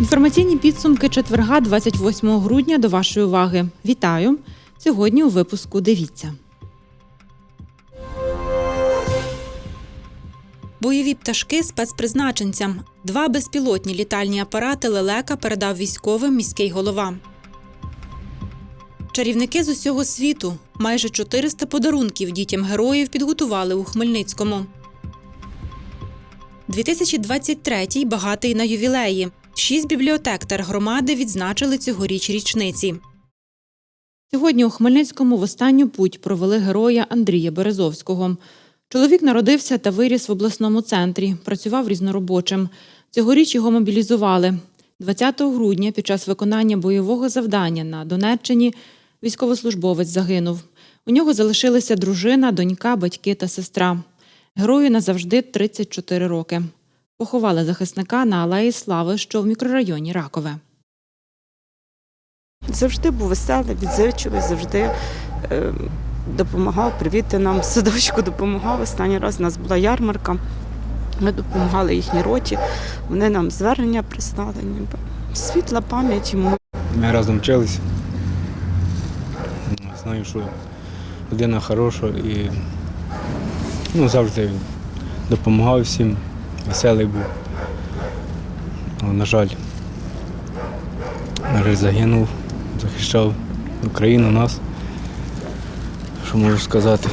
Інформаційні підсумки четверга, 28 грудня, до вашої уваги. Вітаю! Сьогодні у випуску дивіться. Бойові пташки спецпризначенцям. Два безпілотні літальні апарати лелека передав військовим міський голова. Чарівники з усього світу. Майже 400 подарунків дітям героїв підготували у Хмельницькому. 2023 багатий на ювілеї. Шість бібліотек тергромади відзначили цьогоріч річниці. Сьогодні у Хмельницькому в останню путь провели героя Андрія Березовського. Чоловік народився та виріс в обласному центрі, працював різноробочим. Цьогоріч його мобілізували. 20 грудня під час виконання бойового завдання на Донеччині військовослужбовець загинув. У нього залишилися дружина, донька, батьки та сестра. Герою назавжди 34 роки. Поховали захисника на Алеї Слави, що в мікрорайоні Ракове. Завжди був веселий, відзивчивий, завжди е, допомагав, привіти нам в садочку допомагав. Останній раз у нас була ярмарка. Ми допомагали їхній роті. Вони нам звернення прислали. ніби. Світла пам'ять йому. Ми разом вчилися. Знаю, що людина хороша і ну, завжди допомагав всім, веселий був. Але, на жаль, загинув, захищав Україну, нас. Що можу сказати?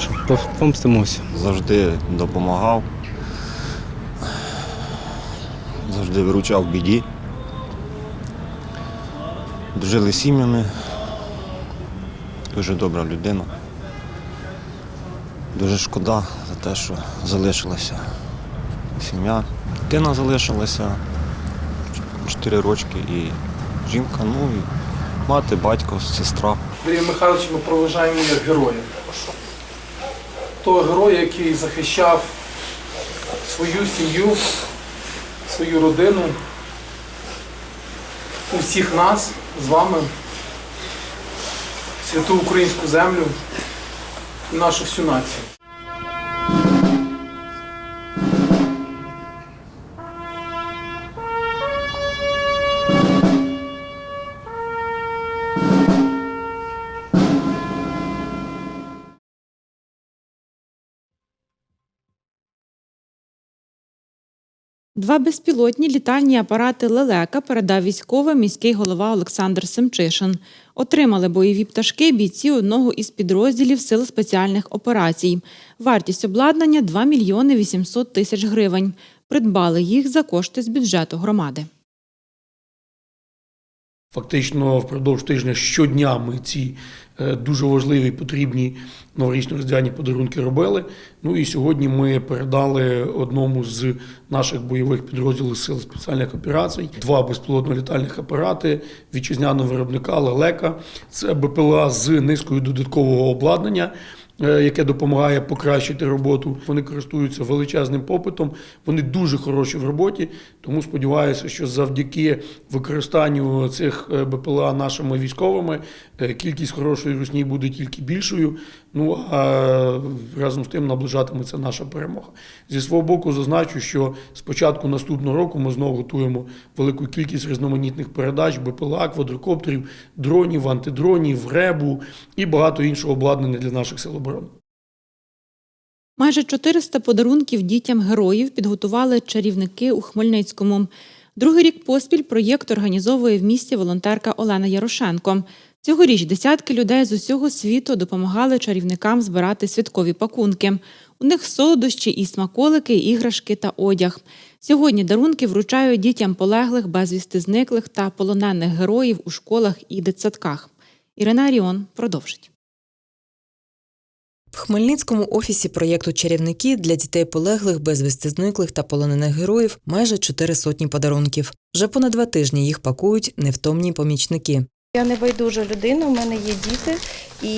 Що помстимося. завжди допомагав, завжди виручав біді. Дружили з сім'ями. Дуже добра людина. Дуже шкода за те, що залишилася сім'я. Дитина залишилася 4 рочки і жінка, ну і мати, батько, сестра. Андрія Михайловича ми проважаємо як героя. Того героя, який захищав свою сім'ю, свою родину, усіх нас з вами, святу українську землю нашу всю націю. Два безпілотні літальні апарати лелека передав військовим міський голова Олександр Семчишин. Отримали бойові пташки бійці одного із підрозділів сил спеціальних операцій. Вартість обладнання 2 мільйони 800 тисяч гривень. Придбали їх за кошти з бюджету громади. Фактично впродовж тижня щодня ми ці е, дуже важливі, потрібні новорічно-різдвяні подарунки робили. Ну і сьогодні ми передали одному з наших бойових підрозділів сил спеціальних операцій два безпілотно-літальних апарати вітчизняного виробника Лелека. Це БПЛА з низкою додаткового обладнання. Е, Яке допомагає покращити роботу, вони користуються величезним попитом. Вони дуже хороші в роботі. Тому сподіваюся, що завдяки використанню цих е, БПЛА нашими військовими е, кількість хорошої русні буде тільки більшою. Ну а разом з тим наближатиметься наша перемога. Зі свого боку, зазначу, що з початку наступного року ми знову готуємо велику кількість різноманітних передач, БПЛА, квадрокоптерів, дронів, антидронів, ребу і багато іншого обладнання для наших сил оборони. Майже 400 подарунків дітям героїв підготували чарівники у Хмельницькому. Другий рік поспіль проєкт організовує в місті волонтерка Олена Ярошенко. Цьогоріч десятки людей з усього світу допомагали чарівникам збирати святкові пакунки. У них солодощі і смаколики, іграшки та одяг. Сьогодні дарунки вручають дітям полеглих, безвісти зниклих та полонених героїв у школах і дитсадках. Ірина Аріон продовжить. В Хмельницькому офісі проєкту Чарівники для дітей полеглих, безвісти зниклих та полонених героїв майже чотири сотні подарунків. Вже понад два тижні їх пакують невтомні помічники. Я не байдужа людина, у мене є діти і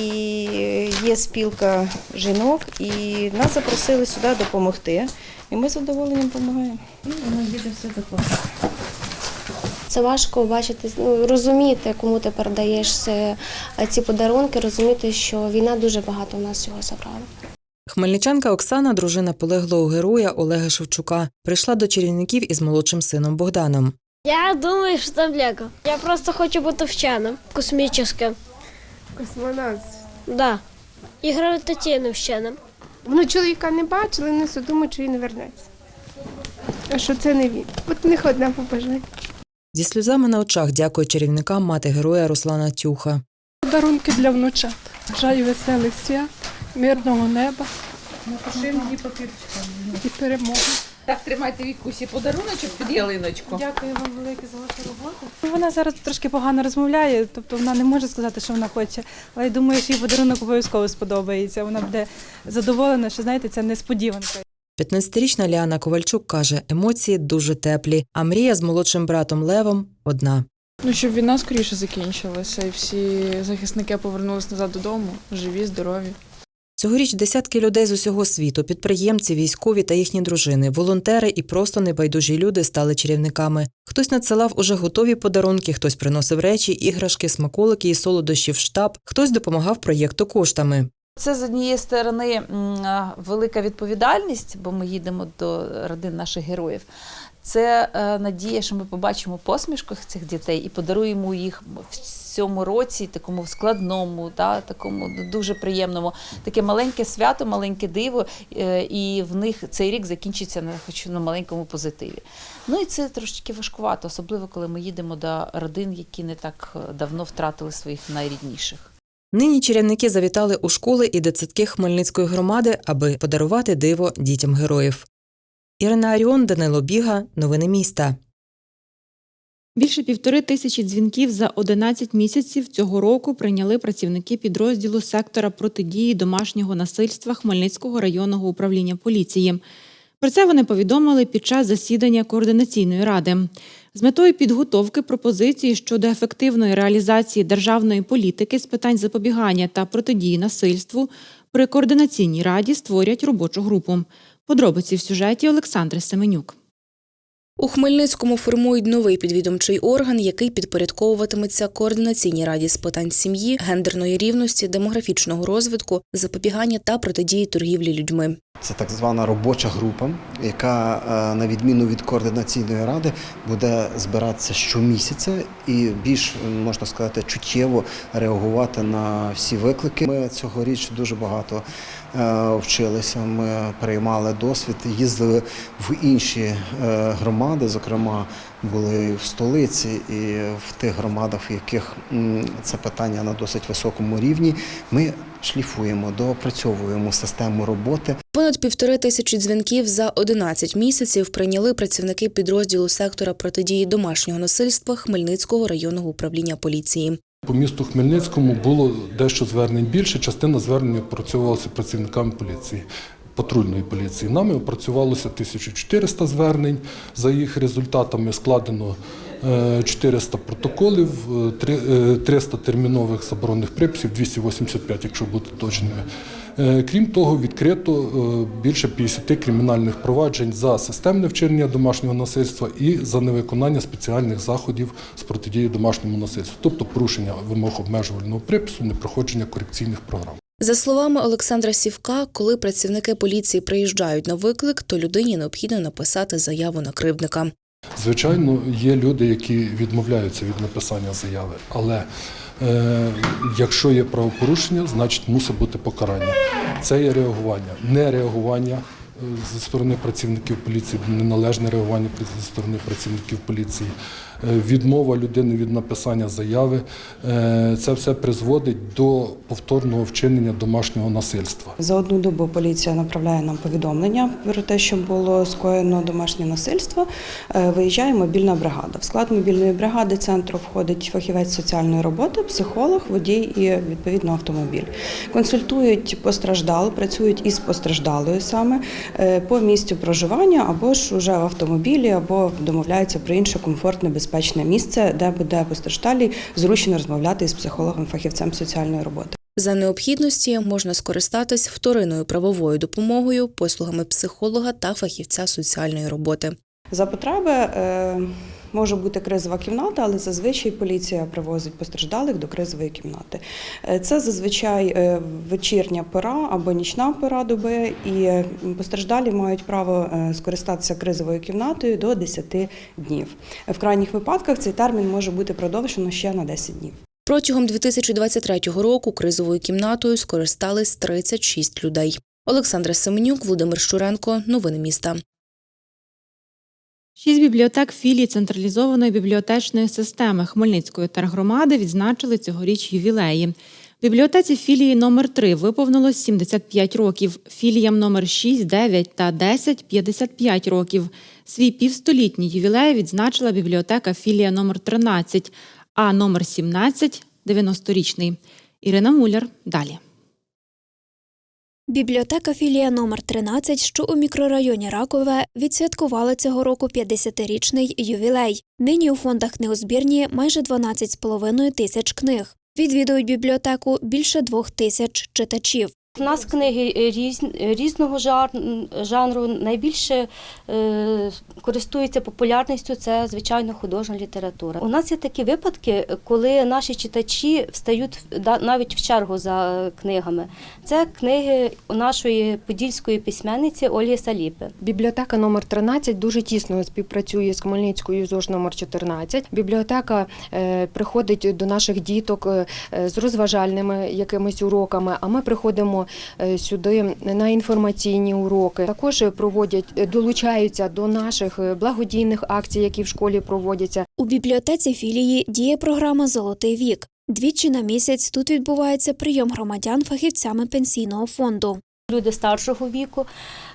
є спілка жінок, і нас запросили сюди допомогти. І ми з задоволенням допомагаємо. І воно їде все до Це важко бачити, ну, розуміти, кому ти передаєш ці подарунки, розуміти, що війна дуже багато в нас цього забрала. Хмельничанка Оксана, дружина полеглого героя Олега Шевчука, прийшла до чарівників із молодшим сином Богданом. Я думаю, що там Лего. Я просто хочу бути вченим. Космічним. Космонавт. Да. І гравітаційним вченим. Ну, чоловіка не бачили, не думають, що він вернеться. А що це не він? От них одне побажання. Зі сльозами на очах дякує чарівникам мати героя Руслана Тюха. Подарунки для внучат. Бажаю веселих свят, мирного неба. І перемоги. Так, тримайте Вікусі подаруночок під ялиночку. Дякую вам велике за вашу роботу. Вона зараз трошки погано розмовляє, тобто вона не може сказати, що вона хоче. Але я думаю, що їй подарунок обов'язково сподобається. Вона буде задоволена, що знаєте, це несподіванка. 15-річна Ліана Ковальчук каже, емоції дуже теплі, а мрія з молодшим братом Левом одна. Ну, щоб війна скоріше закінчилася, і всі захисники повернулися назад додому, живі, здорові. Цьогоріч десятки людей з усього світу, підприємці, військові та їхні дружини, волонтери і просто небайдужі люди стали чарівниками. Хтось надсилав уже готові подарунки, хтось приносив речі, іграшки, смаколики і солодощі в штаб, хтось допомагав проєкту коштами. Це з однієї сторони велика відповідальність, бо ми їдемо до родин наших героїв. Це е, надія, що ми побачимо посмішку цих дітей і подаруємо їх цьому році, такому складному, та, такому дуже приємному, таке маленьке свято, маленьке диво, е, і в них цей рік закінчиться на хоч на маленькому позитиві. Ну і це трошечки важкувато, особливо коли ми їдемо до родин, які не так е, давно втратили своїх найрідніших. Нині чарівники завітали у школи і дитсадки Хмельницької громади, аби подарувати диво дітям героїв. Ірина Аріон, Данило Біга, новини міста. Більше півтори тисячі дзвінків за 11 місяців цього року прийняли працівники підрозділу сектора протидії домашнього насильства Хмельницького районного управління поліції. Про це вони повідомили під час засідання координаційної ради. З метою підготовки пропозиції щодо ефективної реалізації державної політики з питань запобігання та протидії насильству при координаційній раді створять робочу групу. Подробиці в сюжеті Олександри Семенюк. У Хмельницькому формують новий підвідомчий орган, який підпорядковуватиметься координаційній раді з питань сім'ї, гендерної рівності, демографічного розвитку, запобігання та протидії торгівлі людьми. Це так звана робоча група, яка, е, на відміну від координаційної ради, буде збиратися щомісяця і більш можна сказати чуттєво реагувати на всі виклики. Ми цьогоріч дуже багато е, вчилися. Ми переймали досвід, їздили в інші е, громади, зокрема. Були в столиці і в тих громадах, в яких це питання на досить високому рівні. Ми шліфуємо, доопрацьовуємо систему роботи. Понад півтори тисячі дзвінків за 11 місяців прийняли працівники підрозділу сектора протидії домашнього насильства Хмельницького районного управління поліції. По місту Хмельницькому було дещо звернень більше. Частина звернень опрацьовувалася працівниками поліції. Патрульної поліції нами опрацювалося 1400 звернень. За їх результатами складено е, 400 протоколів, е, три- е, 300 термінових заборонених приписів, 285, якщо бути точними. Е, Крім того, відкрито е, більше 50 кримінальних проваджень за системне вчинення домашнього насильства і за невиконання спеціальних заходів з протидії домашньому насильству, тобто порушення вимог обмежувального припису, непроходження корекційних програм. За словами Олександра Сівка, коли працівники поліції приїжджають на виклик, то людині необхідно написати заяву на кривдника. Звичайно, є люди, які відмовляються від написання заяви, але е, якщо є правопорушення, значить мусить бути покарання. Це є реагування, не реагування е, зі сторони працівників поліції, неналежне реагування зі сторони працівників поліції, відмова людини від написання заяви. Е, це все призводить до повторного вчинення домашнього насильства. За одну добу поліція направляє нам повідомлення про те, що було скоєно домашнє насильство. Е, Виїжджає мобільна бригада. В склад мобільної бригади центру входить фахівець соціальної роботи, психолог, водій і відповідно автомобіль. Консультують постраждалу, працюють із постраждалою саме е, по місцю проживання або ж уже в автомобілі, або домовляються про інше комфортне, безпечне місце, де буде постраждалі зручно розмовляти з психологом-фахівцем соціальної роботи. За необхідності можна скористатись вторинною правовою допомогою, послугами психолога та фахівця соціальної роботи. За потреби е, може бути кризова кімната, але зазвичай поліція привозить постраждалих до кризової кімнати. Е, Це зазвичай е, вечірня пора або нічна пора доби, і е, постраждалі мають право скористатися кризовою кімнатою до 10 днів. В крайніх випадках цей термін може бути продовжено ще на 10 днів. Протягом 2023 року кризовою кімнатою скористались 36 людей. Олександра Семенюк, Володимир Щуренко. Новини міста. Шість бібліотек філії централізованої бібліотечної системи Хмельницької тергромади відзначили цьогоріч ювілеї. Бібліотеці філії номер 3 виповнилось 75 років, філіям номер 6, 9 та 10 – 55 років. Свій півстолітній ювілей відзначила бібліотека філія номер 13, а номер 17 – 90-річний. Ірина Муляр. Далі. Бібліотека філія номер 13, що у мікрорайоні Ракове, відсвяткувала цього року 50-річний ювілей. Нині у фондах книгозбірні майже 12,5 тисяч книг. Відвідують бібліотеку більше двох тисяч читачів. У нас книги різ, різного жар- жанру. Найбільше е, користується популярністю це, звичайно, художня література. У нас є такі випадки, коли наші читачі встають навіть в чергу за книгами. Це книги нашої подільської письменниці Ольги Саліпи. Бібліотека номер 13 дуже тісно співпрацює з Хмельницькою ЗОЖ номер 14. Бібліотека е, приходить до наших діток е, з розважальними якимись уроками, а ми приходимо е, сюди на інформаційні уроки. Також проводять, долучаються до наших е, благодійних акцій, які в школі проводяться. У бібліотеці філії діє програма Золотий вік. Двічі на місяць тут відбувається прийом громадян фахівцями пенсійного фонду. Люди старшого віку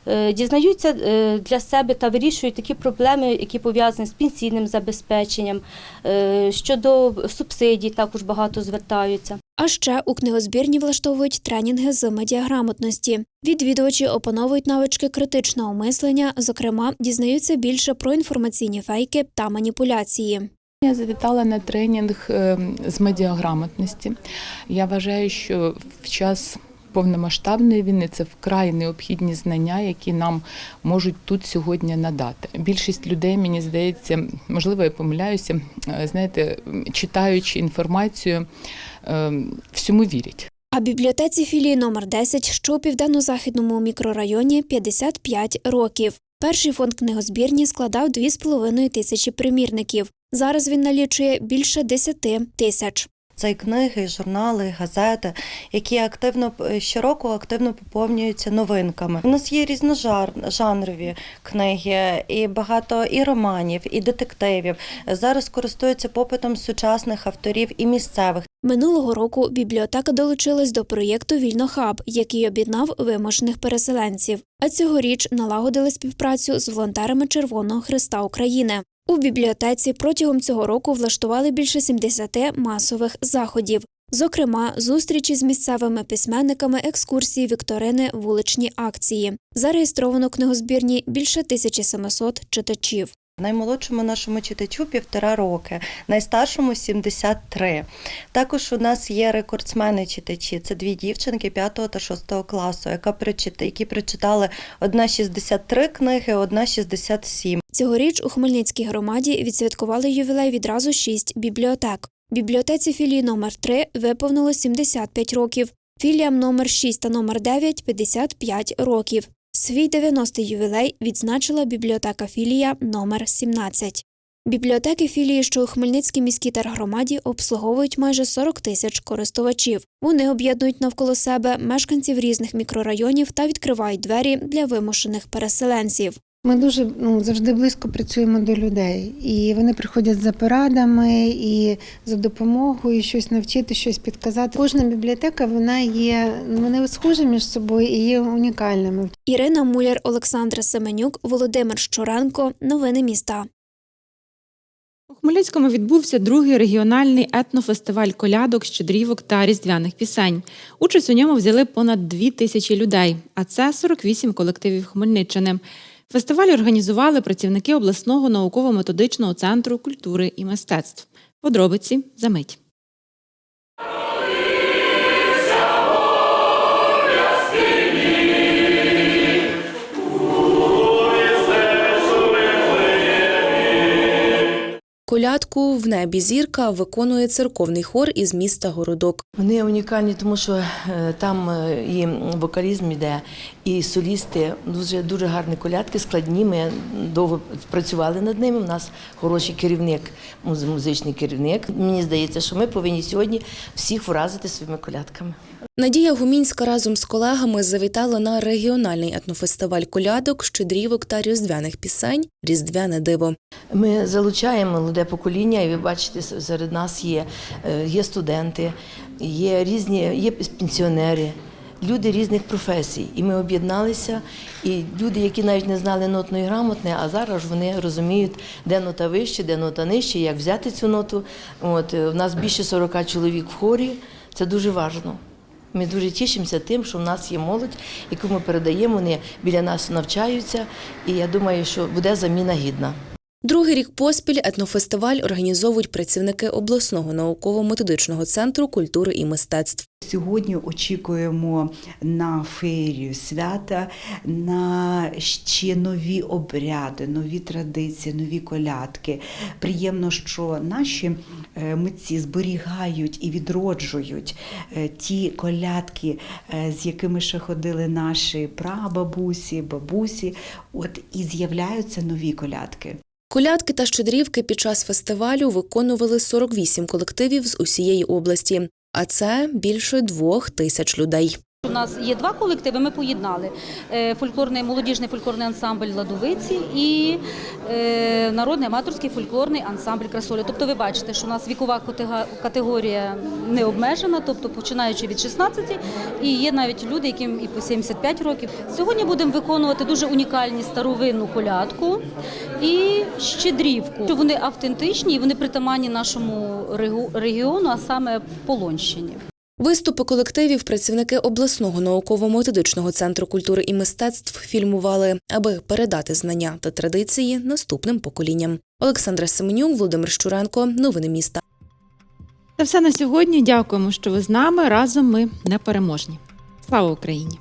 е, дізнаються е, для себе та вирішують такі проблеми, які пов'язані з пенсійним забезпеченням. Е, Щодо субсидій також багато звертаються. А ще у книгозбірні влаштовують тренінги з медіаграмотності. Відвідувачі опановують навички критичного мислення, зокрема, дізнаються більше про інформаційні фейки та маніпуляції. Я завітала на тренінг е, з медіаграмотності. Я вважаю, що в час повномасштабної війни це вкрай необхідні знання, які нам можуть тут сьогодні надати. Більшість людей, мені здається, можливо, я помиляюся, е, знаєте, читаючи інформацію, е, всьому вірять. А бібліотеці філії номер 10, що у південно-західному мікрорайоні 55 років. Перший фонд книгозбірні складав 2,5 тисячі примірників. Зараз він налічує більше 10 тисяч. Це і книги, і журнали, і газети, які активно щороку активно поповнюються новинками. У нас є різножанрові книги, і багато і романів, і детективів. Зараз користуються попитом сучасних авторів і місцевих. Минулого року бібліотека долучилась до проєкту Вільнохаб, який об'єднав вимушених переселенців. А цьогоріч налагодили співпрацю з волонтерами Червоного Христа України. У бібліотеці протягом цього року влаштували більше 70 масових заходів. Зокрема, зустрічі з місцевими письменниками, екскурсії, вікторини, вуличні акції. Зареєстровано книгозбірні більше 1700 читачів. Наймолодшому нашому читачу півтора роки, найстаршому 73. Також у нас є рекордсмени читачі. Це дві дівчинки 5 та 6 класу, яка які прочитали одна 63 книги, одна 67. Цьогоріч у Хмельницькій громаді відсвяткували ювілей відразу шість бібліотек. Бібліотеці філії номер 3 виповнило 75 років, філіям номер 6 та номер 9 – 55 років. Свій 90-й ювілей відзначила бібліотека філія номер 17. Бібліотеки філії, що у Хмельницькій міській тергромаді, обслуговують майже 40 тисяч користувачів. Вони об'єднують навколо себе мешканців різних мікрорайонів та відкривають двері для вимушених переселенців. Ми дуже ну, завжди близько працюємо до людей, і вони приходять за порадами і за допомогою, щось навчити, щось підказати. Кожна бібліотека вона є вони схожі між собою і є унікальними. Ірина Муляр, Олександра Семенюк, Володимир Щоренко. Новини міста. У Хмельницькому відбувся другий регіональний етнофестиваль колядок, щедрівок та різдвяних пісень. Участь у ньому взяли понад дві тисячі людей, а це 48 колективів Хмельниччини. Фестиваль організували працівники обласного науково-методичного центру культури і мистецтв. Подробиці за мить. Колядку в небі зірка виконує церковний хор із міста Городок. Вони унікальні, тому що е, там е, і вокалізм іде, і солісти дуже дуже гарні колядки, складні. Ми довго працювали над ними. У нас хороший керівник, муз- музичний керівник. Мені здається, що ми повинні сьогодні всіх вразити своїми колядками. Надія Гумінська разом з колегами завітала на регіональний етнофестиваль колядок, щедрівок та різдвяних пісень Різдвяне диво. Ми залучаємо молоде покоління, і ви бачите, серед нас є, е, є студенти, є різні, є пенсіонери. Люди різних професій, і ми об'єдналися. І люди, які навіть не знали нотної грамотне, а зараз вони розуміють, де нота вище, де нота нижче, як взяти цю ноту. От е, в нас більше 40 чоловік в хорі. Це дуже важливо. Ми дуже тішимося тим, що в нас є молодь, яку ми передаємо, вони біля нас навчаються, і я думаю, що буде заміна гідна. Другий рік поспіль етнофестиваль організовують працівники обласного науково-методичного центру культури і мистецтв. Сьогодні очікуємо на феєрію свята, на ще нові обряди, нові традиції, нові колядки. Приємно, що наші е, митці зберігають і відроджують е, ті колядки, е, з якими ще ходили наші прабабусі, бабусі. От і з'являються нові колядки. Колядки та щедрівки під час фестивалю виконували 48 колективів з усієї області, а це більше двох тисяч людей. У нас є два колективи. Ми поєднали Е, фольклорний молодіжний фольклорний ансамбль Ладовиці і е, народний аматорський фольклорний ансамбль Красоля. Тобто, ви бачите, що у нас вікова категорія не обмежена, тобто починаючи від 16, і є навіть люди, яким і по 75 років. Сьогодні будемо виконувати дуже унікальні старовинну колядку і щедрівку. Вони автентичні і вони притаманні нашому регіону, а саме Полонщині. Виступи колективів працівники обласного науково-методичного центру культури і мистецтв фільмували, аби передати знання та традиції наступним поколінням. Олександра Семенюк, Володимир Щуренко. Новини міста. Це все на сьогодні. Дякуємо, що ви з нами. Разом ми непереможні. Слава Україні!